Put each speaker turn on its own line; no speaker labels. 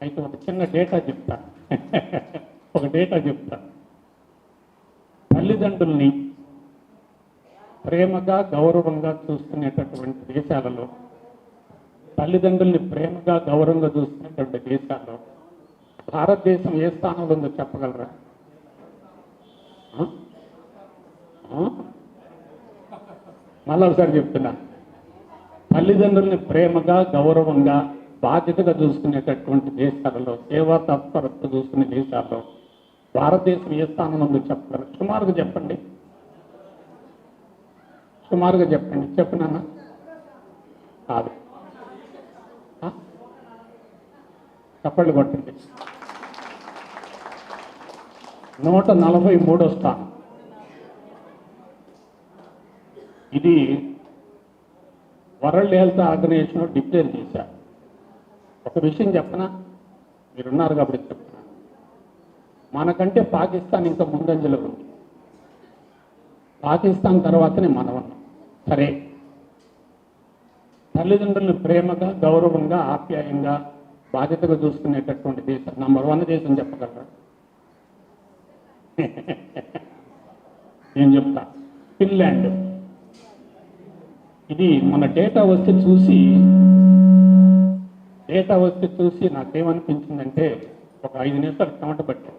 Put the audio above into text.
అయితే ఒక చిన్న డేటా చెప్తా. ఒక డేటా చెప్తా. తల్లిదండ్రుల్ని ప్రేమగా గౌరవంగా చూసుకునేటటువంటి దేశాలలో తల్లిదండ్రుల్ని ప్రేమగా గౌరవంగా చూసుకునేటువంటి దేశాల్లో భారతదేశం ఏ స్థానంలో ఉందో చెప్పగలరా? మళ్ళీ ఒకసారి చెప్తున్నా. తల్లిదండ్రుల్ని ప్రేమగా గౌరవంగా బాధ్యతగా చూసుకునేటటువంటి దేశాలలో సేవా తత్పరత చూసుకునే దేశాల్లో భారతదేశం ఏ స్థానం చెప్పగలరు? సుమారుగా చెప్పండి. సుమారుగా చెప్పండి. చెప్పినా కాదు. చెప్పండి కొట్టండి. నూట నలభై మూడో స్థానం. ఇది వరల్డ్ హెల్త్ ఆర్గనైజేషన్ డిక్లేర్ చేశారు. ఒక విషయం చెప్పనా? మీరున్నారు కాబట్టి చెప్తున్నా. మనకంటే పాకిస్తాన్ ఇంకా ముందంజలో ఉంది. పాకిస్తాన్ తర్వాతనే మనం సరే. తల్లిదండ్రులను ప్రేమగా గౌరవంగా ఆప్యాయంగా బాధ్యతగా చూసుకునేటటువంటి దేశం నంబర్ వన్ దేశం చెప్పగలరా? నేను చెప్తా. ఫిన్లాండ్. ఇది మన డేటా వస్తే చూసి డేటా వస్తే చూసి నాకేమనిపించిందంటే ఒక ఐదు నిమిషాలు చెమట పట్టింది.